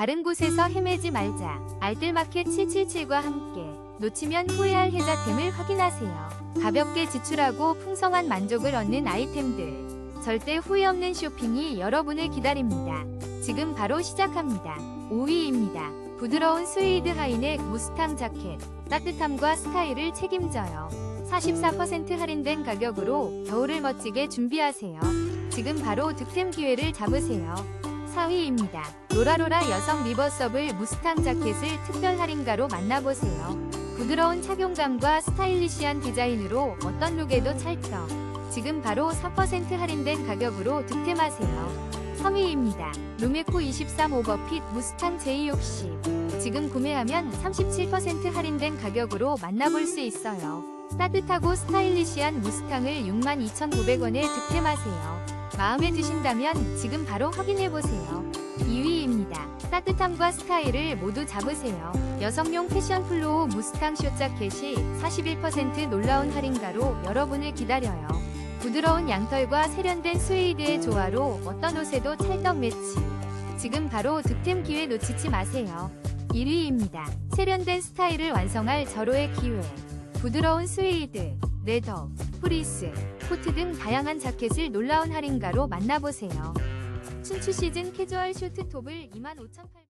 다른 곳에서 헤매지 말자. 알뜰마켓 777과 함께 놓치면 후회할 혜자템을 확인하세요. 가볍게 지출하고 풍성한 만족을 얻는 아이템들. 절대 후회 없는 쇼핑이 여러분을 기다립니다. 지금 바로 시작합니다. 5위입니다. 부드러운 스웨이드 하이넥 무스탕 자켓. 따뜻함과 스타일을 책임져요. 44% 할인된 가격으로 겨울을 멋지게 준비하세요. 지금 바로 득템 기회를 잡으세요. 4위입니다. 로라로라 여성 리버서블 무스탕 자켓을 특별 할인가로 만나보세요. 부드러운 착용감과 스타일리시한 디자인으로 어떤 룩에도 찰떡. 지금 바로 4% 할인된 가격으로 득템하세요. 3위입니다. 루메코 23 오버핏 무스탕 J60. 지금 구매하면 37% 할인된 가격으로 만나볼 수 있어요. 따뜻하고 스타일리시한 무스탕을 62,900원에 득템하세요. 마음에 드신다면 지금 바로 확인해보세요. 2위입니다. 따뜻함과 스타일을 모두 잡으세요. 여성용 패션 플로우 무스탕 숏 자켓이 41% 놀라운 할인가로 여러분을 기다려요. 부드러운 양털과 세련된 스웨이드의 조화로 어떤 옷에도 찰떡 매치. 지금 바로 득템 기회 놓치지 마세요. 1위입니다. 세련된 스타일을 완성할 절호의 기회. 부드러운 스웨이드, 레더, 프리스, 코트 등 다양한 자켓을 놀라운 할인가로 만나보세요. 춘추 시즌 캐주얼 슈트 톱을 25,800원